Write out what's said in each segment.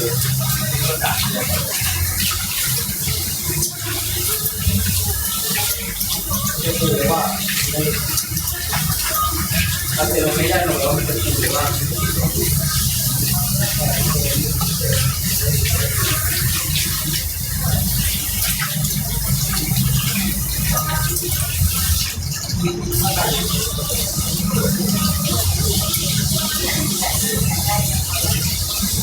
จะคือเลยว่าถ้าเจอไม่ได้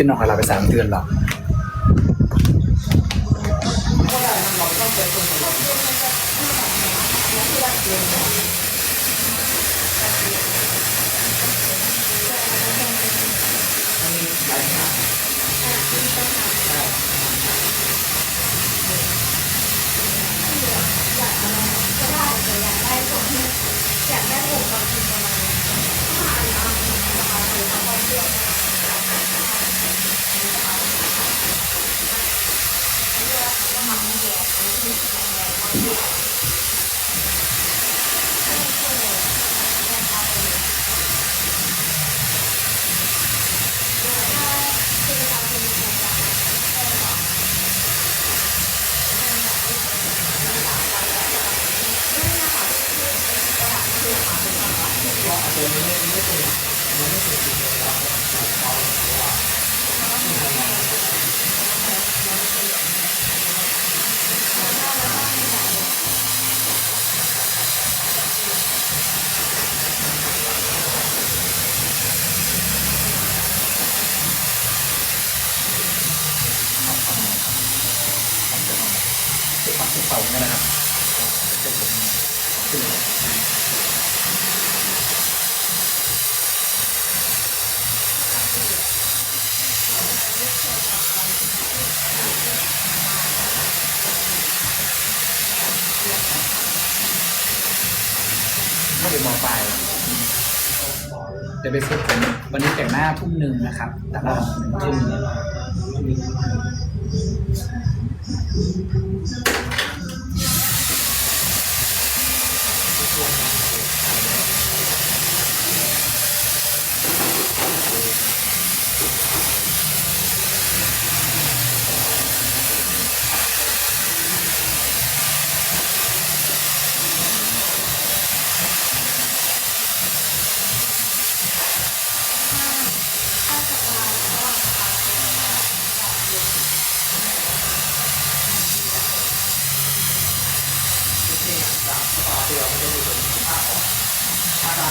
ขึ้นนอนกับเราไปสามเดือนหรอก เป่ ไป เดี๋ยวไปซื้อผมวันนี้แต่งหน้าทุ่มหนึ่งนะครับ แต่ละทุ่ม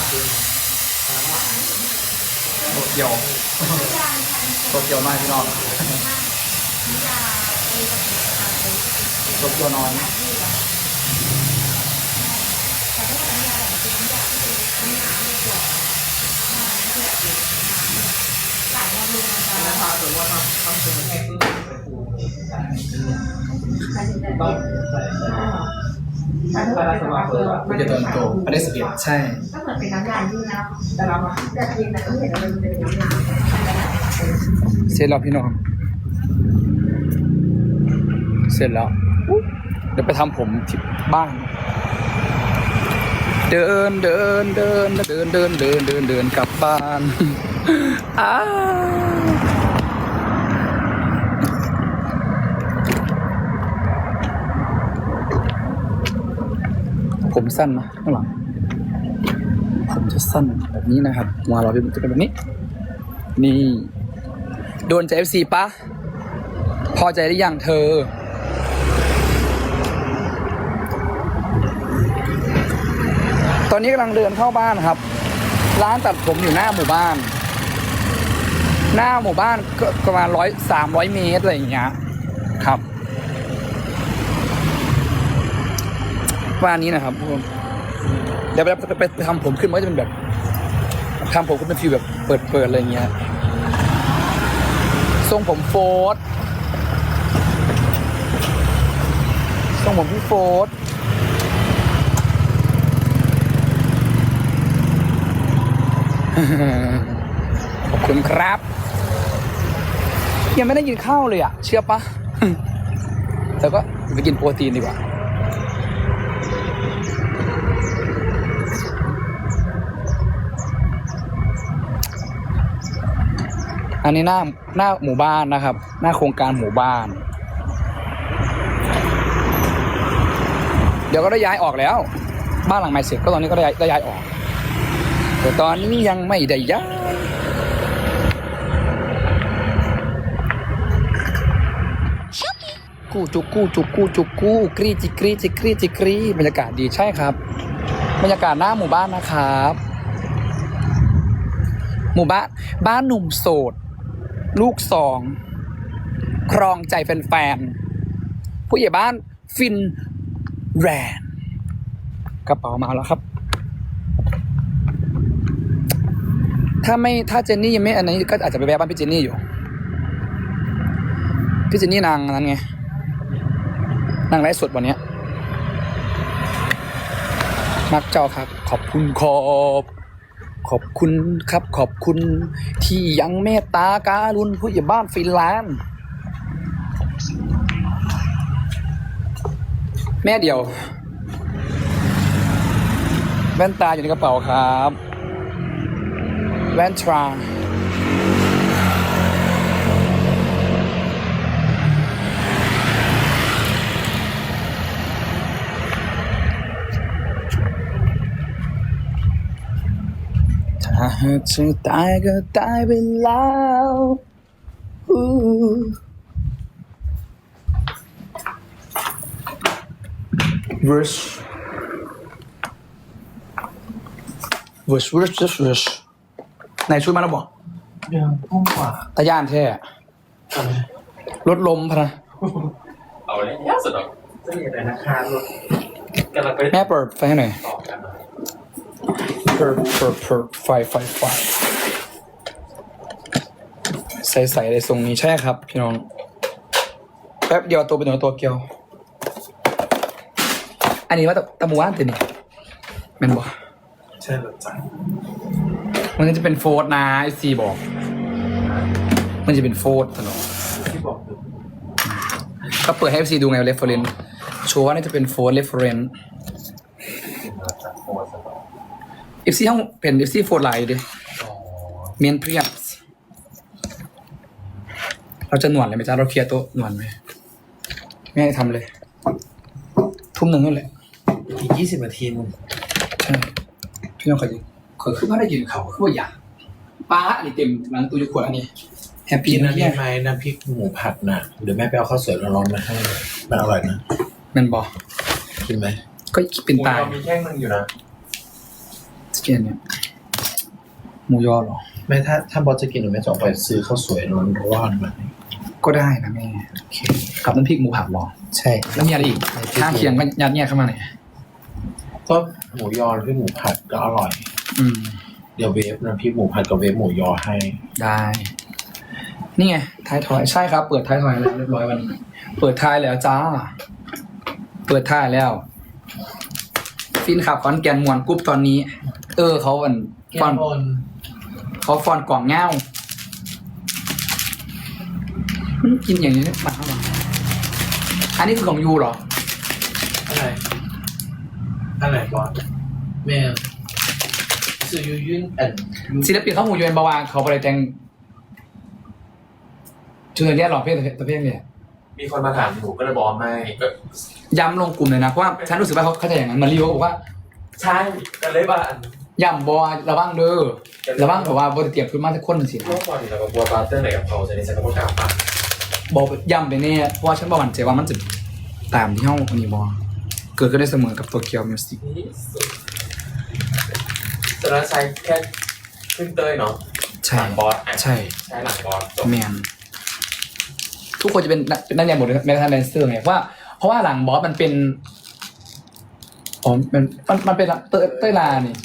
โตเกียวโตเกียวน้อยพี่น้องโตเกียวน้อยถ้าสมมติว่าทำทำเป็นแค่ครึ่งเป็นปูใส่ใส่ ถ้าสมาเปิดว่ามันจะโตโตอันนี้สเก็ตใช่ก็เหมือนเป็นน้ำยาที่นะแต่เราแต่จริงแต่ก็เห็นว่ามันเป็นน้ำยาเสร็จแล้วพี่น้อง เสร็จแล้ว เดี๋ยวไปทำผมที่บ้าน เดินเดินเดินเดินเดินเดินเดินเดินกลับบ้านอ้า ผมสั้นนะข้างหลัง ผมจะสั้นแบบนี้นะครับหัวเราจะเป็นแบบนี้ นี่ โดนใจ FC ปะ พอใจหรือยังเธอ ตอนนี้กำลังเดินเข้าบ้านครับ ร้านตัดผมอยู่หน้าหมู่บ้าน หน้าหมู่บ้านก็ประมาณร้อยสามร้อยเมตรอะไรอย่างเงี้ย ครับ ประมาณนี้นะครับเดี๋ยวไปไปไปไปทำผมขึ้นมันก็จะเป็นแบบทำผมขึ้นเป็นฟิลแบบเปิดเปิดอะไรเงี้ยทรงผมโฟร์ดทรงผมพี่โฟร์ดขอบคุณครับ ยังไม่ได้กินข้าวเลยอะ เชื่อปะแต่ก็ไปกินโปรตีนดีกว่า อันนี้หน้าหน้าหมู่บ้านนะครับ หน้าโครงการหมู่บ้าน เดี๋ยวก็ได้ย้ายออกแล้ว บ้านหลังใหม่เสร็จก็ตอนนี้ก็ได้ได้ย้ายออก แต่ตอนนี้ยังไม่ได้ย้ายกู้จุกกู้จุกกู้จุกกู้กรีจิกรีจิกรีจิกรีบรรยากาศดีใช่ครับ บรรยากาศหน้าหมู่บ้านนะครับ หมู่บ้านบ้านหนุ่มโสด ลูกสองครองใจแฟนๆผู้ใหญ่บ้านฟินแรนกระเป๋ามาแล้วครับ ถ้าไม่ถ้าเจนนี่ยังไม่อันนี้ก็อาจจะไปแวะบ้านพี่เจนนี่อยู่ พี่เจนนี่นางนั้นไงนางไลฟ์สดวันนี้มักเจ้าครับ ขอบคุณขอบ ขอบคุณครับขอบคุณที่ยังเมตตาการุณผู้ใหญ่บ้านฟินแลนด์แม่เดียว แว่นตาอยู่ในกระเป๋าครับ แว่นทรา ถ้าหากจะตายก็ตายไปแล้วอู้ Rush Rush Rush Rush Rush ไหนช่วยมาแล้วบอกเดือนพุ่งกว่าตาย่านแท้รถลมพะนะเอาเลยยากสุดหรอจะมีแต่ราคารถกำลังไปแม่เปิดไฟให้หน่อย ต่อกันเปิดเปิดเปิดไฟไฟไฟใส่ใส่ในทรงนี้ใช่ครับ พี่น้อง แป๊บเดียวตัวเป็นตัวตัวเกียว อันนี้ว่าตะตะมูว่านตัวนี้แมันบอกใช่หรือจังมันจะเป็นโฟร์ดนะไอซีบอก มันจะเป็นโฟร์ดถนนที่บอกอยู่ก็เปิดให้เอฟซีดูไงเรฟเฟรนซ์โชว์ว่านี่จะเป็นโฟร์เรฟเฟรนซ์ มาจากโฟร์สตอร์ เอฟซีห้องเป็นเอฟซีโฟร์ไลน์ดิอ๋อเมนเพียสเราจะหนวดเลยไหมจ๊ะเราเคลียร์โต๊ะหนวดไหมไม่ให้ทำเลย ทุ่มหนึ่งนั่นแหละอีกยี่สิบนาทีมึงใช่พี่น้องขอยินขอขึ้นมาได้ยินเขาขึ้นว่าอยากป้าอันนี้เต็มหลังตู้ยุขวดอันนี้แฮปปี้กินนะอันเนี่นี้ยไหมน้ำพริกหมูผัดน่ะเดี๋ยวแม่ไปเอาข้าวสวยร้อนๆมาให้มันอร่อยนะแมันบอกกินไหมก็เป็นตาย มีแค่นึงอยู่นะ จะกินกินเนี่ยหมูยอเหรอ แม่ถ้าถ้าบอสจะกินหรือแม่จะออกไปซื้อข้าวสวยร้อนร้อนๆมาก็ได้นะแม่โอเคกับน้ำพริกหมูผัดเหรอ ใช่ แล้วมีอะไรอีกข้างเคียงก็ยัดแยกเข้ามาหน่อยก็หมูยอพี่หมูผัดก็อร่อย อืม เดี๋ยวเวฟนะพี่หมูผัดกับเวฟหมูยอให้ ได้ นี่ไงท้ายทอยใช่ครับ เปิดท้ายทอยแล้วเรียบร้อยวันนี้เปิดท้ายแล้วจ้า เปิดท้ายแล้ว ฟินขับฟอนแกนมวนกรุ๊ปตอนนี้ เออเขาวันฟอนเขาฟอนกล่องเง่ามันกินอย่างนี้มาเข้ามาอันนี้คือของยูเหรอ อะไรอะไรบอสแม่ซื้อยูยุนแอนศิลปินเขาหมู่ยูเอ็นบาวาเขาไปแต่งชื่อเรียกหรอเพศตะเพศเนี่ยมีคนมาถามหนูก็เลยบอกว่าไม่ก็ย้ำลงกลุ่มเลยนะเพราะว่าฉันรู้สึกว่าเขาเข้าใจอย่างนั้นมันรีวิวบอกว่า ใช่ก็เลยว่าอัน ย่ำบอระวังเด้อระวังแบบว่าบริเตรียมขึ้นมาทุกคนสิเมื่อก่อนเราก็บัวบาร์เตอร์ไหนกับเขาจะในฉันก็ประกล้าศปากบอกย่ำไปแน่เพราะว่าฉันบอกมันใจว่ามันจะตามที่ห้องอันนี้บอเกิดขึ้นได้เสมอกับตัวเกียวมิวสิกนี่สุดสำหรับใช้แค่ขึ้นเต้ยเนาะใช่หลังบอสอะใช่ใช้หลังบอสจบแมนทุกคนจะเป็นนักเป็นนักเรียนหมดเลยแม้กระทั่งแดนเซอร์ไงเพราะว่า เพราะว่าหลังบอสมันเป็นอ๋อมันมันมันเป็นเต้ยเต้ยลานี่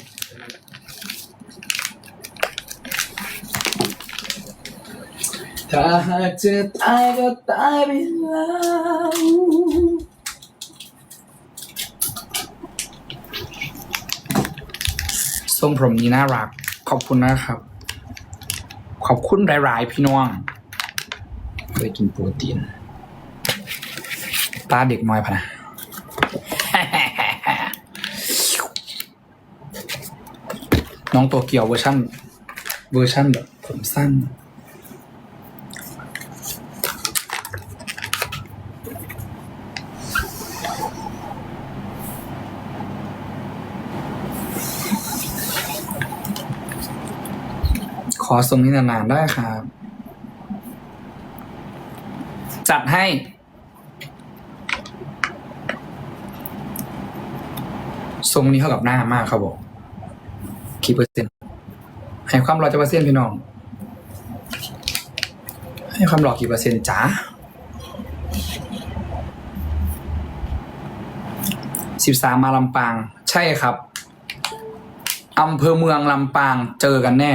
ถ้าหากจะตายก็ตายไปแล้วทรงผมนี้น่ารัก ขอบคุณนะครับ ขอบคุณหลาย ๆ พี่น้อง เคยกินโปรตีน ตาเด็กน้อยพะนะน้องตัวเกียวเวอร์ชันเวอร์ชันแบบผมสั้น อทรงนี้นานๆได้ครับ จัดให้ ทรงนี้เข้ากับหน้ามากครับผมกี่เปอร์เซ็นต์ให้ความหล่อจะเปอร์เซ็นต์พี่น้อง ให้ความหล่อกี่เปอร์เซ็นต์จ๋าสิบสามมาลำปาง ใช่ครับอำเภอเมืองลำปางเจอกันแน่